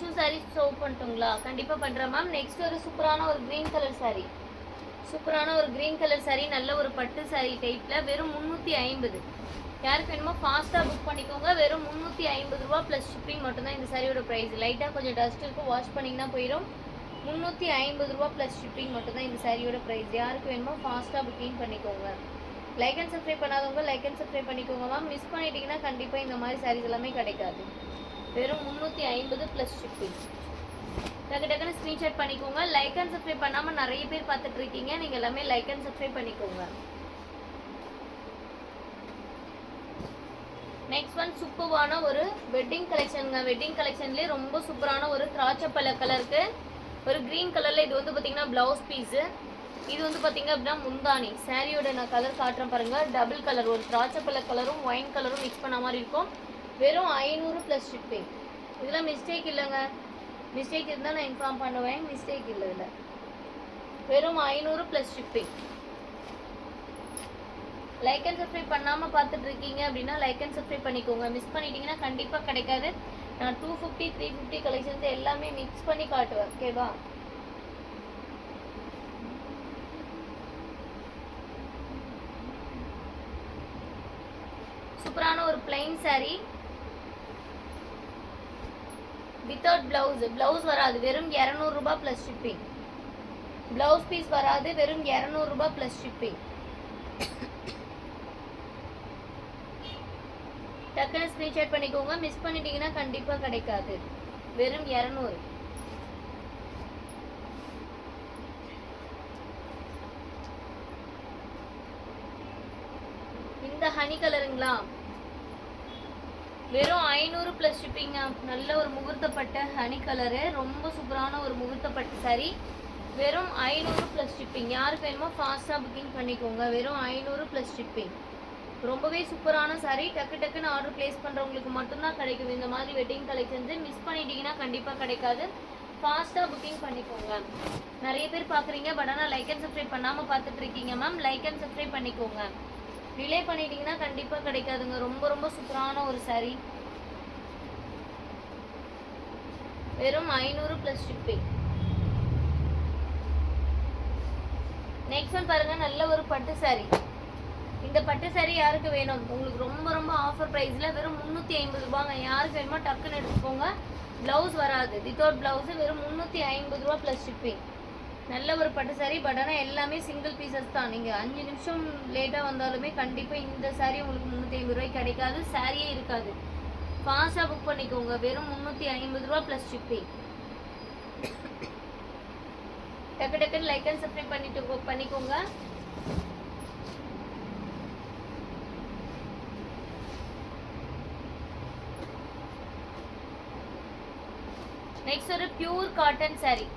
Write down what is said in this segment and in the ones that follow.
Tissue sari serve பண்ணட்டுங்களா? கண்டிப்பாக பண்ணுறேன் ma'am next ஒரு சூப்பரான ஒரு க்ரீன் கலர் சாரீ சூப்பரான ஒரு க்ரீன் கலர் சாரீ நல்ல ஒரு பட்டு சாரீ டைப்பில் வெறும் முந்நூற்றி ஐம்பது. யாருக்கு வேணுமோ ஃபாஸ்ட்டாக புக் பண்ணிக்கோங்க. வெறும் முந்நூற்றி ஐம்பது ரூபா ப்ளஸ் ஷிப்பிங் மட்டும்தான் இந்த சாரியோட ப்ரைஸ் லைட்டாக கொஞ்சம் டஸ்ட் இருக்கும் வாஷ் பண்ணிங்கன்னா போயிடும் முந்நூற்றி ஐம்பது ரூபா ப்ளஸ் ஷிப்பிங் மட்டும்தான் இந்த சாரியோட ப்ரைஸ் யாருக்கு வேணுமோ ஃபாஸ்ட்டாக புக்கிங் பண்ணிக்கோங்க. லைக் அண்ட் சப்ஸ்கிரைப் பண்ணாதவங்க லைக் அண்ட் சப்ஸ்கிரைப் பண்ணிக்கோங்க மேம் மிஸ் பண்ணிட்டீங்கன்னா கண்டிப்பாக இந்த மாதிரி சாரீஸ் எல்லாமே கிடைக்காது. வெறும் முந்நூற்றி ஐம்பது ப்ளஸ் ஷிப்பிங் டக்கு டக்குன்னு ஸ்க்ரீன்ஷாட் பண்ணிக்கோங்க. லைக் அண்ட் சப்ஸ்கிரைப் பண்ணாமல் நிறைய பேர் பார்த்துட்டு இருக்கீங்க நீங்கள் எல்லாமே லைக் அண்ட் சப்ஸ்கிரைப் பண்ணிக்கோங்க. நெக்ஸ்ட் ஒன் சூப்பரான ஒரு வெட்டிங் கலெக்ஷனுங்க வெட்டிங் கலெக்ஷன்லேயே ரொம்ப சூப்பரான ஒரு திராட்சைப்பழ கலருக்கு ஒரு க்ரீன் கலரில் இது வந்து பார்த்தீங்கன்னா ப்ளவுஸ் பீஸு இது வந்து பார்த்தீங்க அப்படின்னா முந்தானி சாரியோட நான் கலர் காட்டுறேன் பாருங்கள் டபுள் கலர் ஒரு திராட்சைப்பழ கலரும் ஒயின் கலரும் மிக்ஸ் பண்ண மாதிரி இருக்கும். வெறும் ஐநூறு ப்ளஸ் ஷிப்பிங் இதில் மிஸ்டேக் இல்லைங்க. மிஸ்டேக் இருந்தால் நான் இன்ஃபார்ம் பண்ணுவேன். மிஸ்டேக் இல்லை இதில். வெறும் ஐநூறு plus shipping like and subscribe பண்ணாமல் பார்த்துட்டு இருக்கீங்க அப்படின்னா லைக் அண்ட் சப்ஸ்கிரைப் பண்ணிக்கோங்க. மிஸ் பண்ணிட்டீங்கன்னா கண்டிப்பாக கிடைக்காது. நான் two fifty three fifty collections எல்லாமே மிக்ஸ் பண்ணி காட்டுவேன். ஓகேவா சூப்பரான ஒரு plain saree without blouse blouse வராது. வெறும் இரநூறுபா ப்ளஸ் ஷிப்பிங் பிளவுஸ் பீஸ் வராது வெறும் இரநூறுபா ப்ளஸ் ஷிப்பிங் டக்குன்னு ஸ்க்ரீன்ஷாட் பண்ணிக்கோங்க. மிஸ் பண்ணிட்டீங்கன்னா கண்டிப்பாக கிடைக்காது. வெறும் இரநூறு. இந்த ஹனி கலருங்களா வெறும் ஐநூறு ப்ளஸ் ஷிப்பிங்க நல்ல ஒரு முகூர்த்தப்பட்ட ஹனி கலரு ரொம்ப சூப்பரான ஒரு முகூர்த்தப்பட்ட சாரி வெறும் ஐநூறு ப்ளஸ் ஷிப்பிங் யாருக்கு வேணுமோ ஃபாஸ்ட்டாக புக்கிங் பண்ணிக்கோங்க. வெறும் ஐநூறு ப்ளஸ் ஷிப்பிங் ரொம்பவே சூப்பரான சாரி டக்கு டக்குன்னு ஆர்டர் ப்ளேஸ் பண்ணுறவங்களுக்கு மட்டும்தான் கிடைக்கும் இந்த மாதிரி வெட்டிங் கலெக்ஷன்ஸு மிஸ் பண்ணிட்டீங்கன்னா கண்டிப்பாக கிடைக்காது. ஃபாஸ்ட்டாக புக்கிங் பண்ணிக்கோங்க. நிறைய பேர் பார்க்குறீங்க பட் ஆனால் லைக் அண்ட் சப்ஸ்கிரைப் பண்ணாமல் பார்த்துட்டு இருக்கீங்க மேம் லைக் அண்ட் சப்ஸ்கிரைப் பண்ணிக்கோங்க. டிலே பண்ணிட்டீங்கன்னா கண்டிப்பாக கிடைக்காதுங்க. ரொம்ப ரொம்ப சூப்பரான ஒரு saree. வெறும் ஐநூறு ப்ளஸ் ஷிப்பிங் நெக்ஸ்ட் ஒன் பாருங்க. நல்ல ஒரு பட்டு saree. இந்த பட்டு saree யாருக்கு வேணும்? உங்களுக்கு ரொம்ப ரொம்ப ஆஃபர் ப்ரைஸில் வெறும் முந்நூற்றி ஐம்பது ரூபாங்க. யாருக்கு வேணுமோ டக்குன்னு எடுத்துக்கோங்க. ப்ளவுஸ் வராது. வித்தவுட் ப்ளவுஸு வெறும் முந்நூற்றி ஐம்பது ரூபா ப்ளஸ் ஷிப்பிங் நல்ல ஒரு பட்டு saree பட் ஆனால் எல்லாமே சிங்கிள் பீசஸ் தான். நீங்கள் அஞ்சு நிமிஷம் லேட்டாக வந்தாலுமே கண்டிப்பாக இந்த saree உங்களுக்கு முந்நூற்றி ஐம்பது ரூபாய்க்கு கிடைக்காது. சாரியே இருக்காது. ஃபாஸ்ட்டாக புக் பண்ணிக்கோங்க. வெறும் முந்நூற்றி ஐம்பது ரூபா ப்ளஸ் ஷிப்பிங் டக்கு டக்குன்னு லைக் அண்ட் சப்ஸ்கிரைப் பண்ணிட்டு பண்ணிக்கோங்க. நெக்ஸ்ட் ஒரு pure cotton saree.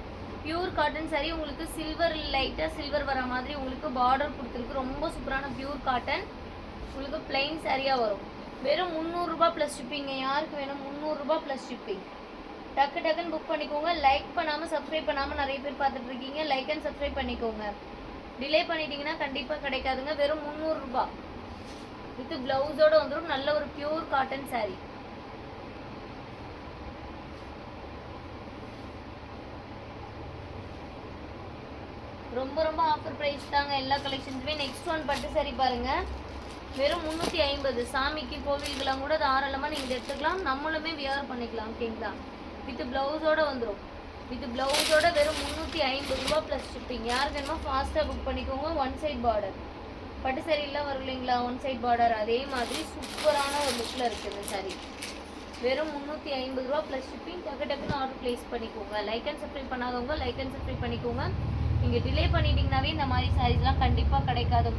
Pure cotton saree உங்களுக்கு சில்வர் லைட்டாக சில்வர் வர மாதிரி உங்களுக்கு பார்டர் கொடுத்துருக்கு. ரொம்ப சூப்பரான பியூர் காட்டன் உங்களுக்கு பிளைன் சாரியாக வரும். வெறும் முந்நூறுரூபா ப்ளஸ் ஷிப்பிங்க யாருக்கு வேணும்? முந்நூறுரூபா ப்ளஸ் ஷிப்பிங் டக்கு டக்குன்னு புக் பண்ணிக்கோங்க. லைக் பண்ணாமல் சப்ஸ்கிரைப் பண்ணாமல் நிறைய பேர் பார்த்துட்டு இருக்கீங்க. லைக் அண்ட் சப்ஸ்கிரைப் பண்ணிக்கோங்க. டிலே பண்ணிட்டீங்கன்னா கண்டிப்பாக கிடைக்காதுங்க. வெறும் முந்நூறுரூபா வித் ப்ளவுஸோட வந்துடும் நல்ல ஒரு பியூர் காட்டன் சாரீ ரொம்ப ரொம்ப ஆஃபர் ப்ரைஸ் தாங்க எல்லா கலெக்ஷன்ஸுமே நெக்ஸ்ட் ஒன் பட்டு சரி பாருங்க. வெறும் முந்நூற்றி ஐம்பது. சாமிக்கு கோவிலுக்கெல்லாம் கூட தாராளமாக நீங்கள் எடுத்துக்கலாம். நம்மளுமே வியர் பண்ணிக்கலாம் ஓகேங்களா வித் ப்ளவுஸோட வந்துடும் வித் ப்ளவுஸோட வெறும் முந்நூற்றி ஐம்பது ரூபா ப்ளஸ் ஷிப்பிங் யார் வேணுமோ ஃபாஸ்ட்டாக புக் பண்ணிக்கோங்க. ஒன் சைட் பார்டர் பட்டு சாரீலாம் வரும் இல்லைங்களா? ஒன் சைட் பார்டர் அதே மாதிரி சூப்பரான ஒரு லுக்கில் இருக்குது இந்த வெறும் முந்நூற்றி ஐம்பது ரூபா ப்ளஸ் ஷிப்பிங் டக்கு டக்குன்னு ஆர்டர் ப்ளேஸ் பண்ணிக்கோங்க. லைக் அண்ட் சப்ஸ்கிரைப் பண்ணாதவங்க லைக் அண்ட் சப்ஸ்கிரைப் பண்ணிக்கோங்க. நீங்கள் டிலே பண்ணிட்டீங்கனாவே இந்த மாதிரி சாரீஸ்லாம் கண்டிப்பாக கிடைக்காது.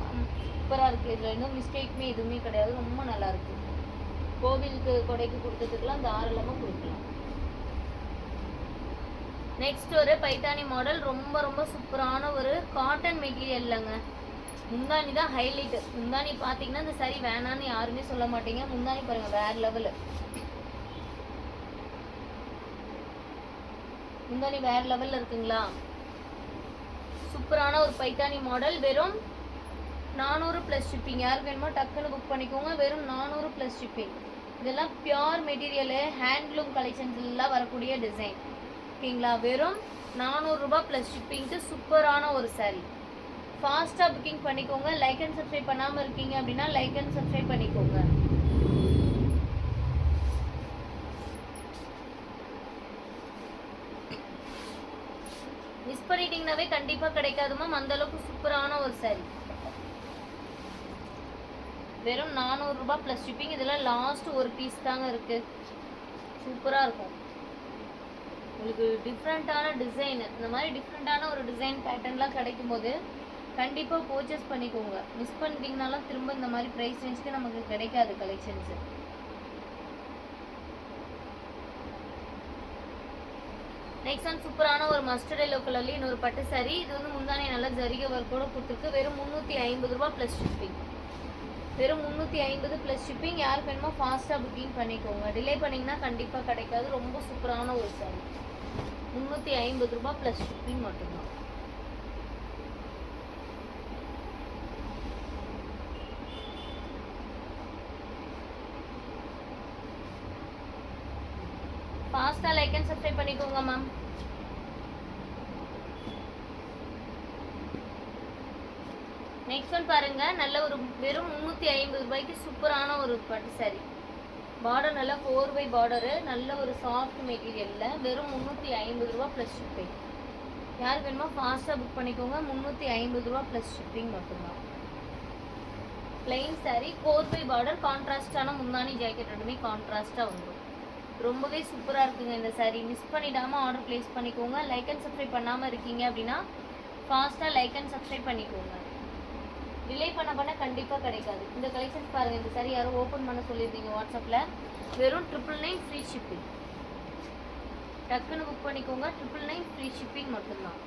சூப்பராக இருக்குது இதில் இன்னும் மிஸ்டேக்குமே எதுவுமே கிடையாது. ரொம்ப நல்லாயிருக்கு கோவிலுக்கு கொடைக்கு கொடுத்ததுக்கெல்லாம் தாராளமாக கொடுக்கலாம். நெக்ஸ்ட் ஒரு பைத்தானி மாடல் ரொம்ப ரொம்ப சூப்பரான ஒரு காட்டன் மெட்டீரியல்லங்க முந்தானி தான் ஹைலைட்டு முந்தானி பார்த்தீங்கன்னா இந்த சரி வேணான்னு யாருமே சொல்ல மாட்டீங்க. முந்தானி பாருங்கள் வேறு லெவலு முந்தானி வேறு லெவலில் இருக்குங்களா? சூப்பரான ஒரு பைத்தானி மாடல் வெறும் நானூறு ப்ளஸ் ஷிப்பிங் யாருக்கு வேணுமோ டக்குன்னு புக் பண்ணிக்கோங்க. வெறும் நானூறு ப்ளஸ் ஷிப்பிங் இதெல்லாம் பியோர் மெட்டீரியலு ஹேண்ட்லூம் கலெக்ஷன்ஸ்லாம் வரக்கூடிய டிசைன் ஓகேங்களா? வெறும் நானூறுரூபா ப்ளஸ் ஷிப்பிங்க்கு சூப்பரான ஒரு சாரீ ஃபாஸ்ட்டாக புக்கிங் பண்ணிக்கோங்க. லைக் அண்ட் சப்ஸ்கிரைப் பண்ணாமல் இருக்கீங்க அப்படின்னா லைக் அண்ட் சப்ஸ்கிரைப் பண்ணிக்கோங்க. மிஸ் பண்ணிட்டீங்கன்னாவே கண்டிப்பாக கிடைக்காது மேம் அந்த அளவுக்கு சூப்பரான ஒரு சாரி வெறும் நானூறுரூபா ப்ளஸ் ஷிப்பிங் இதெல்லாம் லாஸ்ட் ஒரு பீஸ் தாங்க இருக்கு. சூப்பராக இருக்கும். உங்களுக்கு டிஃப்ரெண்ட்டான டிசைன் இந்த மாதிரி டிஃப்ரெண்ட்டான ஒரு டிசைன் பேட்டர்ன்லாம் கிடைக்கும் போது கண்டிப்பாக பர்ச்சேஸ் பண்ணிக்கோங்க. மிஸ் பண்ணிட்டீங்கனாலும் திரும்ப இந்த மாதிரி ப்ரைஸ் ரேஞ்சுக்கு நமக்கு கிடைக்காது கலெக்ஷன்ஸு நெக்ஸ்ட் ஒன் சூப்பரான ஒரு மஸ்டர்ட் எல்லோ கலர்லேயும் இன்னொரு பட்டு saree. இது வந்து முந்தானே நல்லா ஜரிகை ஒர்க்கோட கொடுத்துருக்கு. வெறும் முந்நூற்றி ஐம்பது ரூபா ப்ளஸ் ஷிப்பிங் வெறும் முந்நூற்றி ஐம்பது ப்ளஸ் ஷிப்பிங் யாருக்கு வேணுமோ ஃபாஸ்ட்டாக புக்கிங் பண்ணிக்கோங்க. டிலே பண்ணிங்கன்னா கண்டிப்பாக கிடைக்காது. ரொம்ப சூப்பரான ஒரு சாரி முந்நூற்றி ஐம்பது ரூபா ப்ளஸ் ஷிப்பிங் மட்டும்தான். ஃபாஸ்ட்டாக லைக் அண்ட் சப்ஸ்கிரைப் பண்ணிக்கோங்க மேம் நெக்ஸ்ட் ஒன் பாருங்க. நல்ல ஒரு வெறும் முந்நூற்றி ஐம்பது ரூபாய்க்கு சூப்பரான ஒரு பட்டு சாரி பார்டர் நல்லா ஃபோர் பை பார்டரு நல்ல ஒரு சாஃப்ட் மெட்டீரியலில் வெறும் முந்நூற்றி ஐம்பது ரூபா ப்ளஸ் ஷிப்பிங் யார் வேணுமோ ஃபாஸ்ட்டாக புக் பண்ணிக்கோங்க. முந்நூற்றி ஐம்பது ரூபா ப்ளஸ் ஷிப்பிங் மட்டும்தான். Plain saree four by border கான்ட்ராஸ்டான முந்தானி ஜாக்கெட் ரெண்டுமே கான்ட்ராஸ்ட்டாக வந்துடும் ரொம்பவே சூப்பராக இருக்குங்க இந்த சாரீ மிஸ் பண்ணிடாமல் ஆர்டர் ப்ளேஸ் பண்ணிக்கோங்க. லைக் அண்ட் சப்ஸ்கிரைப் பண்ணாமல் இருக்கீங்க அப்படின்னா ஃபாஸ்ட்டாக லைக் அண்ட் சப்ஸ்கிரைப் பண்ணிக்கோங்க. டிலே பண்ண பண்ண கண்டிப்பாக கிடைக்காது. இந்த கலெக்ஷன்ஸ் பாருங்கள் இந்த சாரி யாரும் ஓப்பன் பண்ண சொல்லியிருந்தீங்க வாட்ஸ்அப்பில் வெறும் ட்ரிபிள் நைன் ஃப்ரீ ஷிப்பிங் டக்குன்னு புக் பண்ணிக்கோங்க. ட்ரிபிள் நைன் ஃப்ரீ ஷிப்பிங் மட்டும்தான்.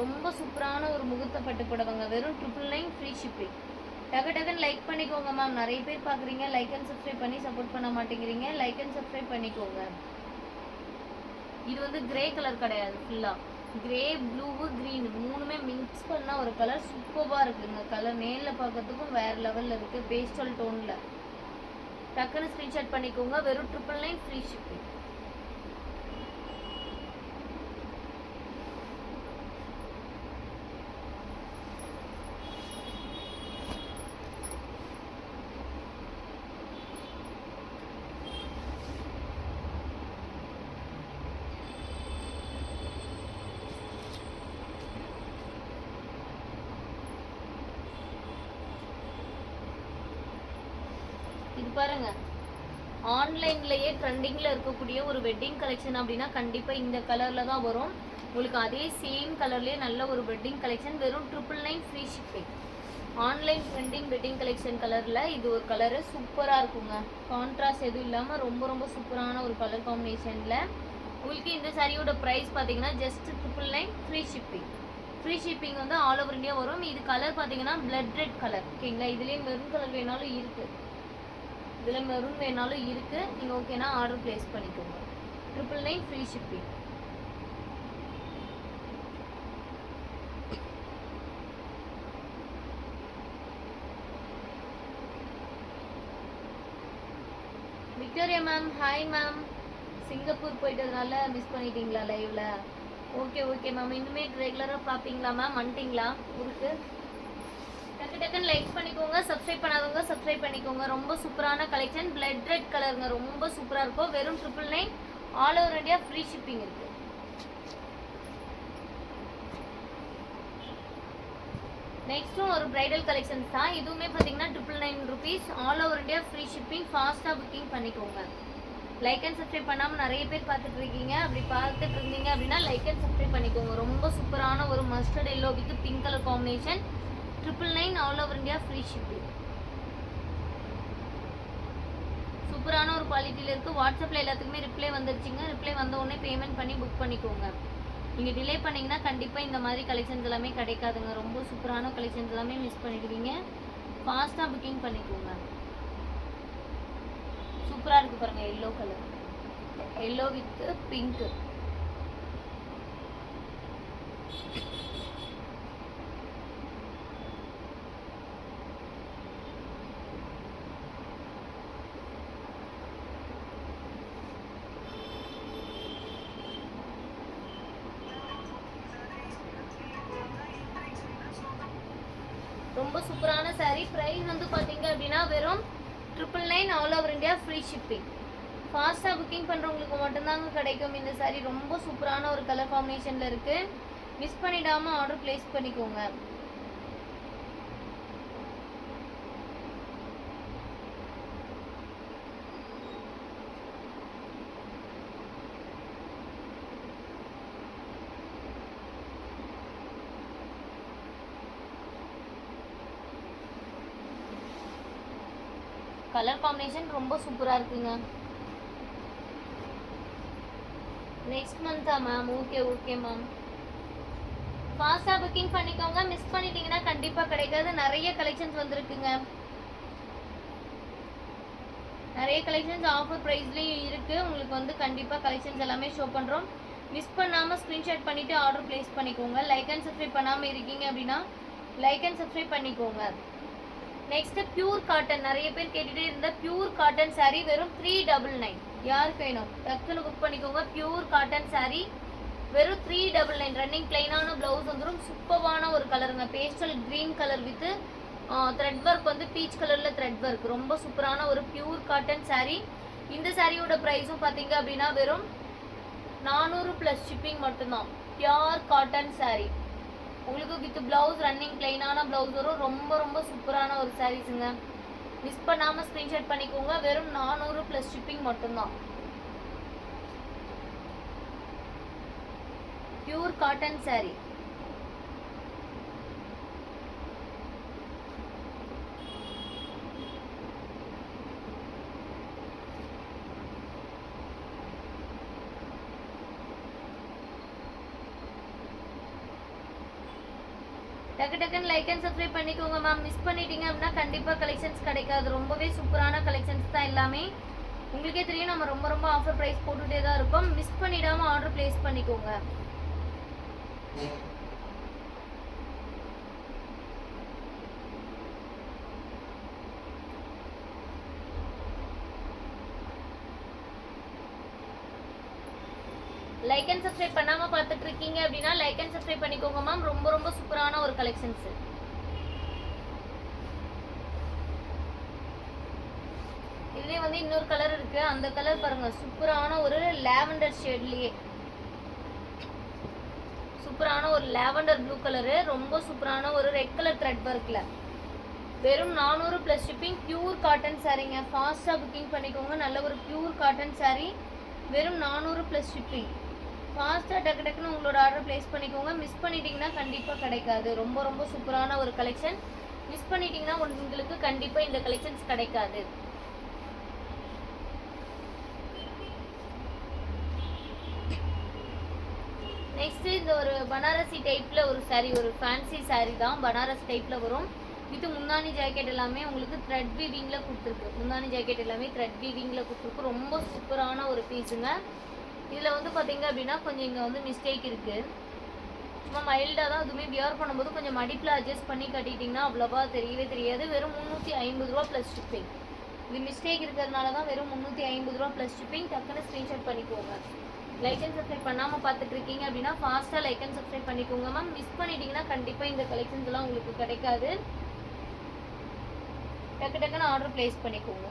ரொம்ப சூப்பரான ஒரு முகூர்த்த பட்டு புடவைங்க. வெறும் ட்ரிபிள் நைன் ஃப்ரீ ஷிப்பிங் டக்கு டக்குன்னு லைக் பண்ணிக்கோங்க மேம் நிறைய பேர் பார்க்குறீங்க லைக் அண்ட் சப்ஸ்கிரைப் பண்ணி சப்போர்ட் பண்ண மாட்டேங்கிறீங்க. லைக் அண்ட் சப்ஸ்கிரைப் பண்ணிக்கோங்க. இது வந்து கிரே கலர் கிடையாது ஃபுல்லாக கிரே ப்ளூவு க்ரீன் மூணுமே மிக்ஸ் பண்ணால் ஒரு கலர் சூப்பராக இருக்குங்க. கலர் நேரில் பார்க்கறதுக்கும் வேறு லெவலில் இருக்குது பேஸ்டல் டோனில் டக்குன்னு ஸ்க்ரீன்ஷாட் பண்ணிக்கோங்க. வெறும் ட்ரிபிள் நைன் ஃப்ரீ ஷிப்பிங் இது பாருங்க ஆன்லைன்லயே ட்ரெண்டிங்ல இருக்கக்கூடிய ஒரு வெட்டிங் கலெக்ஷன் அப்படின்னா கண்டிப்பா இந்த கலர்ல தான் வரும். உங்களுக்கு அதே சேம் கலர்லயே நல்ல ஒரு வெட்டிங் கலெக்ஷன் வெறும் triple nine free shipping online trending wedding collection கலர்ல இது ஒரு கலரு சூப்பரா இருக்குங்க. கான்ட்ராஸ்ட் எதுவும் இல்லாம ரொம்ப ரொம்ப சூப்பரான ஒரு கலர் காம்பினேஷன்ல உங்களுக்கு இந்த சாரியோட ப்ரைஸ் பார்த்தீங்கன்னா just triple nine free shipping free shipping வந்து ஆல் ஓவர் இந்தியா வரும். இது கலர் பார்த்தீங்கன்னா பிளட் ரெட் கலர் ஓகேங்களா? இதுலேயும் மெரூன் கலர் வேணாலும் இருக்குது இதில் மெரூன் வேணாலும் இருக்கு. நீங்கள் ஓகேனா ஆர்டர் ப்ளேஸ் பண்ணிக்கோங்க. Triple nine free shipping Victoria ma'am hi ma'am Singapore போயிட்டதுனால miss பண்ணிட்டீங்களா லைவ்ல ஓகே ஓகே மேம் இன்னுமே ரெகுலராக பார்ப்பீங்களா மேம் வந்துட்டீங்களா? ஊருக்கு? டக்கு டக்குன்னு லைக் பண்ணிக்கோங்க சப்ஸ்கிரைப் பண்ணாதவங்க சப்ஸ்கிரைப் பண்ணிக்கோங்க. ரொம்ப சூப்பரான கலெக்ஷன் பிளட் ரெட் கலருங்க ரொம்ப சூப்பராக இருக்கும். வெறும் triple nine all over India free shipping இருக்குது நெக்ஸ்ட்டும் ஒரு ப்ரைடல் கலெக்ஷன்ஸ் தான். இதுவுமே பார்த்தீங்கன்னா triple nine rupees all over India free shipping ஃபாஸ்ட்டாக புக்கிங் பண்ணிக்கோங்க. லைக் அண்ட் சப்ஸ்கிரைப் பண்ணாமல் நிறைய பேர் பார்த்துட்டு இருக்கீங்க. அப்படி பார்த்துட்டு இருந்தீங்க அப்படின்னா லைக் அண்ட் சப்ஸ்கிரைப் பண்ணிக்கோங்க. ரொம்ப சூப்பரான ஒரு mustard yellow with pink colour combination triple all over India free shipping சூப்பரான ஒரு குவாலிட்டியில் இருக்குது வாட்ஸ்அப்பில் எல்லாத்துக்குமே ரிப்ளை வந்துருச்சுங்க. ரிப்ளை வந்த உடனே பேமெண்ட் பண்ணி புக் பண்ணிக்கோங்க. நீங்கள் டிலே பண்ணீங்கன்னா கண்டிப்பாக இந்த மாதிரி கலெக்ஷன்ஸ் எல்லாமே கிடைக்காதுங்க. ரொம்ப சூப்பரான கலெக்ஷன்ஸ் எல்லாமே மிஸ் பண்ணிடுவீங்க. ஃபாஸ்ட்டாக புக்கிங் பண்ணிக்கோங்க. சூப்பராக இருக்குது பாருங்கள் yellow colour yellow with pink ரொம்ப சூப்பரான சாரீ ப்ரைஸ் வந்து பார்த்தீங்க அப்படின்னா வெறும் triple nine all over India free shipping ஃபாஸ்ட்டாக புக்கிங் பண்ணுறவங்களுக்கு மட்டும்தாங்க கிடைக்கும். இந்த சாரீ ரொம்ப சூப்பரான ஒரு கலர் காம்பினேஷனில் இருக்குது மிஸ் பண்ணிடாமல் ஆர்டர் ப்ளேஸ் பண்ணிக்கோங்க கலர் காம்பினேஷன் ரொம்ப சூப்பராக இருக்குங்க. Next Mantha ma'am okay okay ma'am ஃபாஸ்ட்டாக புக்கிங் பண்ணிக்கோங்க. மிஸ் பண்ணிட்டீங்கன்னா கண்டிப்பாக கிடைக்காது. நிறைய கலெக்ஷன்ஸ் வந்திருக்குங்க. நிறைய கலெக்ஷன்ஸ் ஆஃபர் ப்ரைஸ்லேயும் இருக்குது உங்களுக்கு வந்து கண்டிப்பாக கலெக்ஷன்ஸ் எல்லாமே ஷோ பண்ணுறோம் மிஸ் பண்ணாமல் ஸ்க்ரீன்ஷாட் பண்ணிவிட்டு ஆர்டர் ப்ளேஸ் பண்ணிக்கோங்க. லைக் அண்ட் சப்ஸ்கிரைப் பண்ணாமல் இருக்கீங்க அப்படின்னா லைக் அண்ட் சப்ஸ்கிரைப் பண்ணிக்கோங்க. நெக்ஸ்ட் பியூர் காட்டன் நிறைய பேர் கேட்டுட்டே இருந்த பியூர் காட்டன் saree வெறும் த்ரீ டபுள் நைன் யாருக்கு வேணும்? டக்குன்னு புக் பண்ணிக்கோங்க. பியூர் காட்டன் saree வெறும் த்ரீ டபுள் நைன் ரன்னிங் பிளைனான ப்ளவுஸ் வந்துடும் சூப்பரான ஒரு கலருங்க pastel green colour with thread work வந்து பீச் கலரில் த்ரெட் ஒர்க் ரொம்ப சூப்பரான ஒரு பியூர் காட்டன் saree. இந்த சாரியோட ப்ரைஸும் பார்த்தீங்க அப்படின்னா வெறும் நானூறு ப்ளஸ் ஷிப்பிங் மட்டும்தான். பியூர் காட்டன் சாரீ உங்களுக்கு வித் பிளவுஸ் ரன்னிங் பிளைனான பிளவுஸ் வரும். ரொம்ப ரொம்ப சூப்பரான ஒரு சாரீஸுங்க மிஸ் பண்ணாமல் ஸ்க்ரீன்ஷாட் பண்ணிக்கோங்க. வெறும் நானூறு ப்ளஸ் ஷிப்பிங் மட்டும்தான். பியூர் காட்டன் சாரீ டக்கு லைக் அண்ட் சப்ஸ்கிரைப் பண்ணிக்கோங்க மேம் மிஸ் பண்ணிட்டீங்க அப்படின்னா கண்டிப்பாக கலெக்ஷன்ஸ் கிடைக்காது. ரொம்பவே சூப்பரான கலெக்ஷன்ஸ் தான் எல்லாமே. உங்களுக்கே தெரியும் நம்ம ரொம்ப ரொம்ப ஆஃபர் ப்ரைஸ் போட்டுகிட்டே தான் இருக்கோம். மிஸ் பண்ணிடாமல் ஆர்டர் ப்ளேஸ் பண்ணிக்கோங்க லைக் அண்ட் சப்ஸ்கிரைப் பண்ணாம பார்த்துட்டு இருக்கீங்க அப்படின்னா லைக் அண்ட் சப்ஸ்கிரைப் பண்ணிக்கோங்க மேம் ரொம்ப ரொம்ப சூப்பரான ஒரு கலெக்ஷன்ஸ் இதுலயே வந்து இன்னொரு கலர் இருக்கு. அந்த கலர் பாருங்க. சூப்பரான ஒரு லாவெண்டர் ஷேட்லயே சூப்பரான ஒரு லாவெண்டர் ப்ளூ கலரு ரொம்ப சூப்பரான ஒரு ரெட் கலர் த்ரெட் ஒர்க்ல வெறும் நானூறு ப்ளஸ் ஷிப்பிங் பியூர் காட்டன் சாரீங்க ஃபாஸ்ட்டாக புக்கிங் பண்ணிக்கோங்க. நல்ல ஒரு பியூர் காட்டன் சாரி வெறும் நானூறு ப்ளஸ் ஷிப்பிங் ஃபாஸ்ட்டாக டக்கு டக்குன்னு உங்களோட ஆர்டர் ப்ளேஸ் பண்ணிக்கோங்க. மிஸ் பண்ணிட்டீங்கன்னா கண்டிப்பாக கிடைக்காது. ரொம்ப ரொம்ப சூப்பரான ஒரு கலெக்ஷன் மிஸ் பண்ணிட்டீங்கன்னா உங்களுக்கு கண்டிப்பாக இந்த கலெக்ஷன்ஸ் கிடைக்காது. நெக்ஸ்ட் இந்த ஒரு பனாரசி டைப்ல ஒரு சாரி ஒரு ஃபேன்சி saree தான் பனாரஸ் டைப்ல வரும். இது முந்தானி ஜாக்கெட் எல்லாமே உங்களுக்கு த்ரெட் வீவிங்ல கொடுத்துருக்கு. முந்தானி ஜாக்கெட் எல்லாமே த்ரெட் வீவிங்ல கொடுத்துருக்கு. ரொம்ப சூப்பரான ஒரு பீஸுங்க இதில் வந்து பார்த்தீங்க அப்படின்னா கொஞ்சம் இங்கே வந்து மிஸ்டேக் இருக்குது சும்மா மைல்டாக தான் அதுவுமே வியர் பண்ணும்போது கொஞ்சம் மடிப்பில் அட்ஜஸ்ட் பண்ணி கட்டிட்டிங்கன்னா அவ்வளோவா தெரியவே தெரியாது. வெறும் முந்நூற்றி ஐம்பது ரூபா ப்ளஸ் ஷிப்பிங் இது மிஸ்டேக் இருக்கிறதுனால தான் வெறும் முந்நூற்றி ஐம்பது ரூபா ப்ளஸ் ஷிப்பிங் டக்குன்னு ஸ்க்ரீன்ஷாட் பண்ணிக்கோங்க. லைக் அண்ட் சப்ஸ்கிரைப் பண்ணாமல் பார்த்துட்டு இருக்கீங்க அப்படின்னா ஃபாஸ்ட்டாக லைக் அண்ட் சப்ஸ்கிரைப் பண்ணிக்கோங்க மேம் மிஸ் பண்ணிட்டீங்கன்னா கண்டிப்பாக இந்த கலெக்ஷன்ஸ்லாம் உங்களுக்கு கிடைக்காது. டக்கு டக்குன்னு ஆர்டர் ப்ளேஸ் பண்ணிக்கோங்க.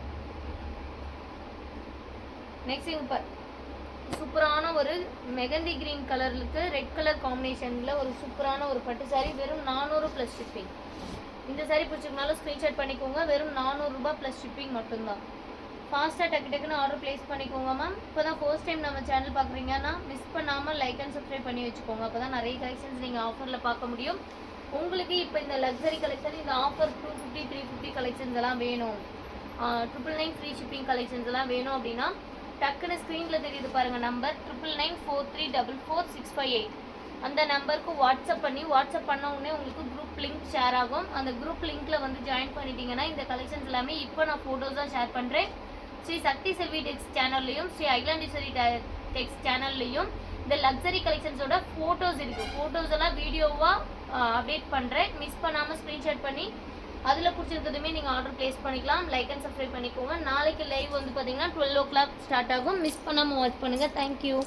நெக்ஸ்ட் இங்கே சூப்பரான ஒரு மெகந்தி கிரீன் கலருக்கு ரெட் கலர் காம்பினேஷனில் ஒரு சூப்பரான ஒரு பட்டு சாரீ வெறும் நானூறு ப்ளஸ் ஷிப்பிங் இந்த சாரீ பிடிச்சிருக்கனாலும் ஸ்க்ரீன்ஷாட் பண்ணிக்கோங்க. வெறும் நானூறுரூபா ப்ளஸ் ஷிப்பிங் மட்டும்தான். ஃபாஸ்ட்டாக டக்கு டக்குன்னு ஆர்டர் ப்ளேஸ் பண்ணிக்கோங்க மேம் இப்போ தான் ஃபர்ஸ்ட் டைம் நம்ம சேனல் பார்க்குறீங்கன்னா மிஸ் பண்ணாமல் லைக் அண்ட் சப்ஸ்கிரைப் பண்ணி வச்சுக்கோங்க. அப்போ தான் நிறைய கலெக்ஷன்ஸ் நீங்கள் ஆஃபரில் பார்க்க முடியும். உங்களுக்கு இப்போ இந்த லக்ஸரி கலெக்ஷன் இந்த offer two fifty three fifty collections எல்லாம் வேணும். Triple nine free shipping collections எல்லாம் வேணும் அப்படின்னா டக்குன்னு ஸ்க்ரீனில் தெரியுது பாருங்கள் number triple nine four three double four six five eight அந்த நம்பருக்கு வாட்ஸ்அப் பண்ணி வாட்ஸ்அப் பண்ண உடனே உங்களுக்கு குரூப் லிங்க் ஷேர் ஆகும். அந்த குரூப் லிங்க்ல வந்து ஜாயின் பண்ணிட்டீங்கன்னா இந்த கலெக்ஷன்ஸ் எல்லாமே இப்போ நான் ஃபோட்டோஸாக ஷேர் பண்ணுறேன் ஸ்ரீ சக்தி செல்வி டெக்ஸ் சேனல்லையும் ஸ்ரீ ஐலாண்டீஸ்வரி டெக்ஸ் சேனல்லையும் இந்த லக்ஸரி கலெக்ஷன்ஸோட ஃபோட்டோஸ் இருக்குது ஃபோட்டோஸ் எல்லாம் வீடியோவாக அப்டேட் பண்ணுறேன் மிஸ் பண்ணாமல் ஸ்க்ரீன்ஷாட் பண்ணி அதில் பிடிச்சிருக்கிறதுமே நீங்கள் ஆர்டர் ப்ளேஸ் பண்ணிக்கலாம். லைக் அண்ட் சப்ஸ்கிரைப் பண்ணிக்கோங்க. நாளைக்கு லைவ் வந்து பார்த்தீங்கன்னா டுவெல் ஓ கிளாக் ஸ்டார்ட் ஆகும் மிஸ் பண்ணாமல் வாட்ச் பண்ணுங்கள் தேங்க்யூ